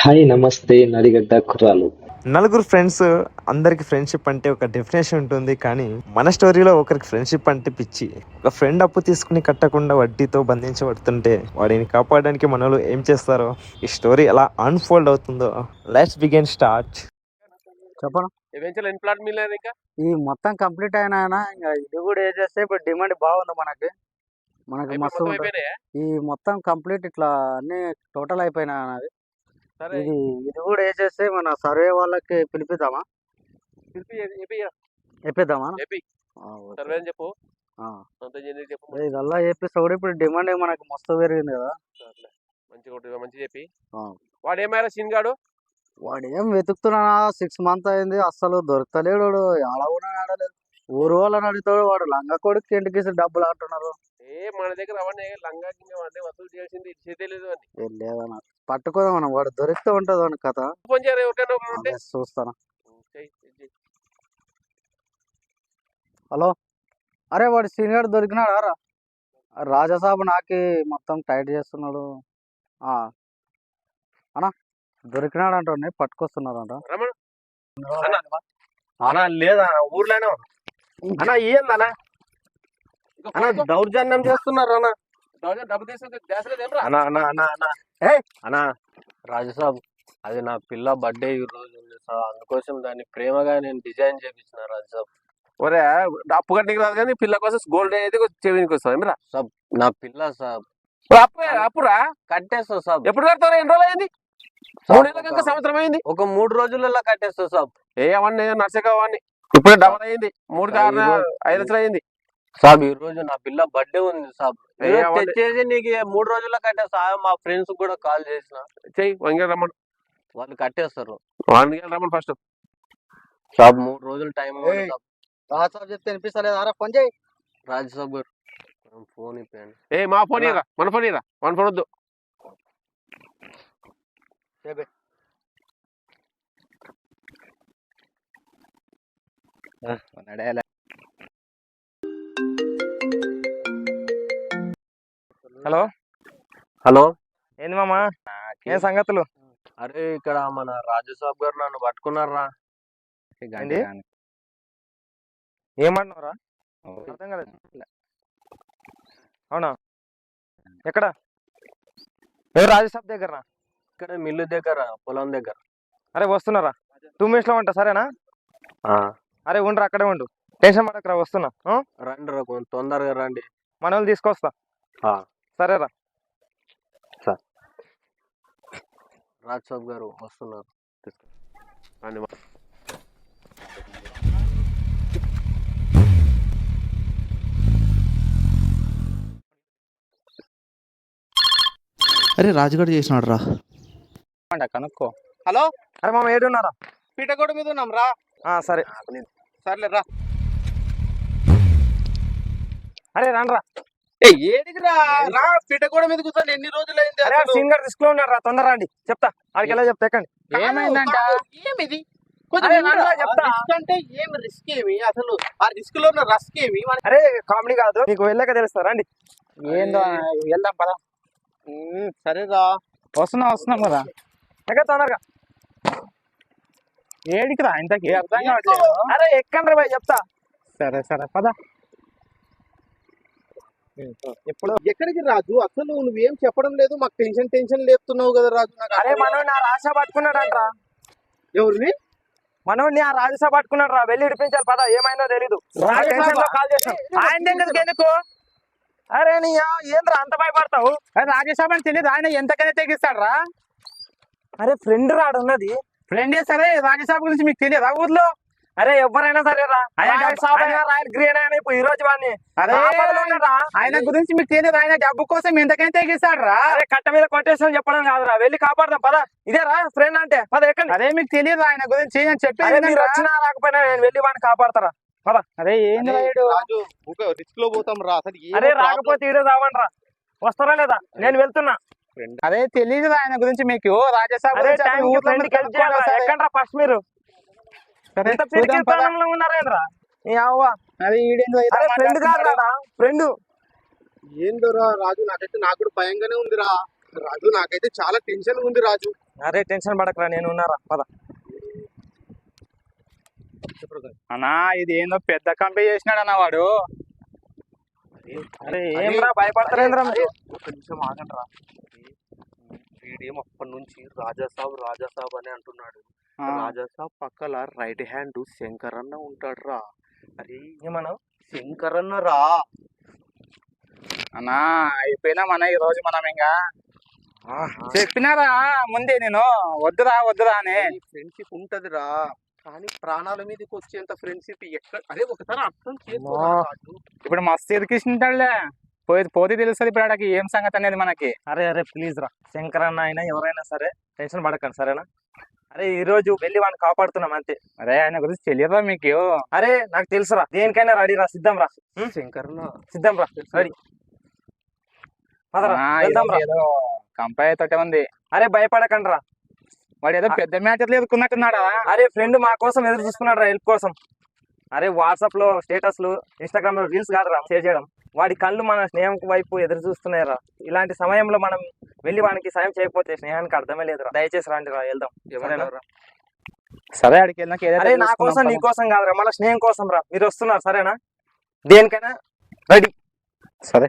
Hi నమస్తే నడిగడ్డ కుర్రాలు. నలుగురు friends అందరికి ఫ్రెండ్షిప్ అంటే ఒక డెఫినేషన్ ఉంటుంది కానీ మన స్టోరీలో ఒకరికి ఫ్రెండ్షిప్ అంటే పిచ్చి. ఒక ఫ్రెండ్ అప్పు తీసుకుని కట్టకుండా వడ్డీతో బంధించబడుతుంటే వాడిని కాపాడడానికి మనలో ఏం చేస్తారో ఈ స్టోరీ ఎలా అన్ఫోల్డ్ అవుతుందో లెట్స్ బిగిన్ స్టార్ట్ చెప్పను? ప్లాట్ ఇంకా ఈ మొత్తం కంప్లీట్ అయినా ఇంకా ఇది కూడా ఏ చేస్తే ఇప్పుడు డిమాండ్ బాగుంది మనకి. మనకి మస్తు ఈ మొత్తం కంప్లీట్ ఇట్లా అన్ని టోటల్ అయిపోయినా అన్నది. సరే. ఇది ఇది కూడా ఏ చేస్తే మన సర్వే వాళ్ళకి పిలిపిద్దామా? పిలిపి చెప్పిద్దామా. సర్వే అని చెప్పు. చెప్పు. అదే ఇదల్లా చెప్పిస్తే కూడా ఇప్పుడు డిమాండ్ మనకి మస్తు పెరిగింది కదా. మంచిగా మంచి చెప్పి. వాడు ఏమైనా సీన్ గాడు? వాడు ఏం వెతుకుతున్నా సిక్స్ మంత్ అయింది అస్సలు దొరకలేడు ఆడ కూడా ఆడలేదు. ఊరు వాళ్ళని అడుగుతాడు వాడు. లంగా కొడుకు ఇంటికి డబ్బులు అంటున్నారు. ఏ మన దగ్గర అవన్నీ లంగా అంటే వసూలు చేసింది. ఇచ్చేదే తెలియదు అని. ఏం లేదన్న పట్టుకోదాం మనం వాడు దొరికితే ఉంటుంది వాని కథ. చూస్తాను. హలో? అరే వాడు సీనియర్ దొరికినాడా? రా. రాజాసాబు నాకి మొత్తం టైట్ చేస్తున్నాడు. ఆ. అన్నా దొరికినాడు పట్టుకొస్తున్నారంట రమణ. అన్నా. లేదా? ఊర్లోనే. అన్నా ఏందన్నా ఇంకా అన్నా. దౌర్జన్యం చేస్తున్నారు అన్న. డబ్బు- డబ్బు తీసుకుంటే ఏం రా అన్నా అన్నా అన్నా అన్నా ఏ అన్నా రాజసాబ్ అది నా పిల్ల బర్త్డే ఈ రోజు ఉంది సార్. అందుకోసం దాన్ని ప్రేమగా నేను డిజైన్ చేపించిన రాజసాబ్ ఒరే అప్పు కట్టనికి రాదు కానీ పిల్ల కోసం గోల్డ్ అయితే చెవినికి ఏమిరా? నా పిల్ల సాబ్. అప్పు అప్పురా కట్టేస్తా సాబ్. ఎప్పుడు కడతావు ఎన్ని రోజులు అయింది? మూడు నెలలకు ఇంకా సంవత్సరం అయింది? ఒక మూడు రోజులలో కట్టేస్తా సాబ్. ఏ అవన్నీ నర్సక అవన్నీ. ఇప్పుడే డబల్ అయింది. మూడు ఆ, కారణం ఈరోజు- ఐదు లక్షలు అయింది. సాబ్ ఈ రోజు నా పిల్ల బర్త్డే ఉంది సాబ్. తెచ్చేసి నీకు మూడు రోజుల్లో కట్టేస్తా. ఆ, మా ఫ్రెండ్స్ కూడా కాల్ చేసిన. చెయ్యి వంగే రమ్మను. వాళ్ళు కట్టేస్తారు. రమ్మను ఫస్ట్. సాబ్ మూడు రోజులు టైం ఏయ్. రాజాసాబు చెప్తే వినిపిస్తలేదు? అరే ఫోన్ చేయి రాజసాబ్ గారు కొంచెం ఫోన్ ఇప్పాను ఏ మా ఫోన్ ఇరా మన ఫోన్ ఇరా మన ఫోన్ వద్దు. హలో? హలో? ఏంది మామా? ఏం సంగతులు? అరే ఇక్కడ మన రాజసాబ్ గారు నన్ను పట్టుకున్నారా ఏంటి? ఏమన్నావురా అర్థం కాలేదు. అవునా? ఎక్కడ? ఎవరు రాజసాబ్ దగ్గర ఇక్కడ మిల్లు దగ్గర పొలం దగ్గర. అరే వస్తున్నారా? టూ మినిట్స్లో ఉంటా సరేనా? ఆ, అరే ఉండరా అక్కడే ఉండు. టెన్షన్ పడకరా వస్తున్నా. ఆ? రండి రా కొంచెం తొందరగా రండి. మన వాళ్ళు తీసుకొస్తా. ఆ. సరేరా. రాజసాబ్ గారు వస్తున్నారు. అరే రాజుగారు చేసినాడు రా కనుక్కో. హలో? అరే మామ ఏడున్నారా? పీటకోట మీద ఉన్నాం రా. ఆ, సరే. సర్లే రా. అరే రండ్రా రా మీద కూర్చొని ఎన్ని రోజులు అయింది అరే? సింగర్ ఉన్నాడు రా తొందర రండి. చెప్తా ఆడికి ఎలా చెప్తా ఎక్కండి. ఏమైందంట? ఏమిది? అంటే ఏమి రిస్క్ ఏమి? అసలు ఆ రిస్క్లో ఉన్న రస్క్ ఏమి? అరే కామెడీ కాదు నీకు వెళ్ళాక తెలుస్తా రండి. ఏందో వెళ్దాం పద. సరేరా. వస్తున్నాం వస్తున్నాం కదా ఎక్క తొందరగా. ఏడికి రా ఇంతకి అర్థం అరే ఎక్కండి రా భయ్ చెప్తా. సరే సరే పద. ఇప్పుడు ఎక్కడికి రాజు? అసలు నువ్వేం చెప్పడం లేదు? మాకు టెన్షన్ టెన్షన్ లేపుతున్నావు కదా రాజు నాకు అరే మనోడిని ఆ రాజసభ పట్టుకున్నాడంట్రా. ఎవరిని? మనోడిని ఆ రాజసభ పట్టుకున్నాడు రా వెళ్ళి ఇడిపించాలి పద ఏమైందో తెలీదు? కాల్ చేసాం ఆయన దగ్గరికి ఎందుకు? అరే నీ ఆ- ఏంద్రా అంత భయపడతావు? రాజేశాబ్ అని తెలియదు ఆయన ఎంతకైనా తెగిస్తాడు రా అరే ఫ్రెండ్ రాడు ఉన్నది ఫ్రెండ్ సరే రాజేశాబ్ గురించి మీకు తెలియదా ఊర్లో? అరే ఎవరైనా సరే రాయల్ ఈ రోజు వాడిని. అరే. ఆయన గురించి మీకు తెలియదు ఆయన డబ్బు కోసం ఎంతకైనా తెగిస్తాడు రా. అరే కట్ట మీద కొట్టేసాం చెప్పడం కాదురా. వెళ్ళి కాపాడదాం పద. ఇదే రా ఫ్రెండ్ అంటే. పద ఎక్కండి. అదే మీకు తెలియదు ఆయన గురించి నేను అరే చెప్పేది మీరు. వచ్చినా రాకపోయినా నేను వెళ్ళి వాడిని కాపాడతారా? అరే ఏంది రాయుడు రాజు రిస్క్లో పోతాం రా. అరే. రాకపోతే ఈడే రావండి రా. వస్తారా లేదా? నేను వెళ్తున్నా. అదే తెలియదు ఆయన గురించి మీకు. రాజేశాబ్ అరే. ఎక్కండి ఫస్ట్ మీరు. సరే, ఫ్రెండ్ ఏందోరా రాజు నాకైతే నాకు కూడా భయంగానే ఉందిరా. రాజు నాకైతే చాలా టెన్షన్ ఉంది రాజు. అరే టెన్షన్ పడకరా నేను ఉన్నారా? పద. అన్నా ఇది ఏందో పెద్ద కంపెనీ చేసినాడు అన్న వాడు. అరే ఏం రా భయపడతారేంద్రా? ఒక నిమిషం ఆగండి రా వీడేం అప్పటి నుంచి రాజాసాబ్ రాజాసాబ్ అని అంటున్నాడు. ఆ, రాజాసాబ్ పక్కల రైట్ హ్యాండ్ శంకర్ అన్న ఉంటాడు రా అరే ఏమన్నావు శంకర్ అన్న రా. అన్నా అయిపోయినా మన ఈ రోజు మనం ఇంకా చెప్పినారా ముందే నేను? వద్దురా వద్దురా అని. ఫ్రెండ్షిప్ ఉంటది రా కానీ ప్రాణాల మీదకి వచ్చేంత ఫ్రెండ్షిప్ ఎక్కడ అదే ఒకసారి అర్థం చేసుకో ఇప్పుడు మస్తు ఎదికిస్తుంటాడులే పోయి పోతే తెలుస్తుంది ఇప్పుడు ఆడకి ఏం సంగతి అనేది మనకి. అరే అరే ప్లీజ్ రా. శంకర్ అన్న అయినా ఎవరైనా సరే టెన్షన్ పడకండి సరేనా? అరే ఈ రోజు వెళ్ళి వాడిని కాపాడుతున్నాం అంతే. అరే ఆయన గురించి తెలియదా మీకు? అరే నాకు తెలుసురా. దేనికైనా రెడీ రా సిద్ధం రా. శంకర్ సిద్ధం రా రెడీ తోటే ఉంది. అరే భయపడకండి రా. వాడు ఏదో పెద్ద మ్యాటర్లు ఎదుర్కొన్నట్టున్నాడా అరే ఫ్రెండ్ మా కోసం ఎదురు చూస్తున్నాడు రా హెల్ప్ కోసం. అరే వాట్సాప్లో స్టేటస్లు ఇన్స్టాగ్రామ్లో రీల్స్ కాదురా షేర్ చేయడం. వాడి కళ్ళు మన స్నేహం వైపు ఎదురు చూస్తున్నాయి రా. ఇలాంటి సమయంలో మనం వెళ్ళి వానికి సాయం చేయకపోతే స్నేహానికి అర్థమే లేదురా. దయచేసి రండి రా వెళ్దాం. ఏమన్నారా సరే ఆడికి వెళ్ళినాక అరే నా కోసం నీ. కోసం కాదురా మన స్నేహం కోసం రా. మీరు వస్తున్నారు సరేనా? దేనికైనా రెడీ. సరే.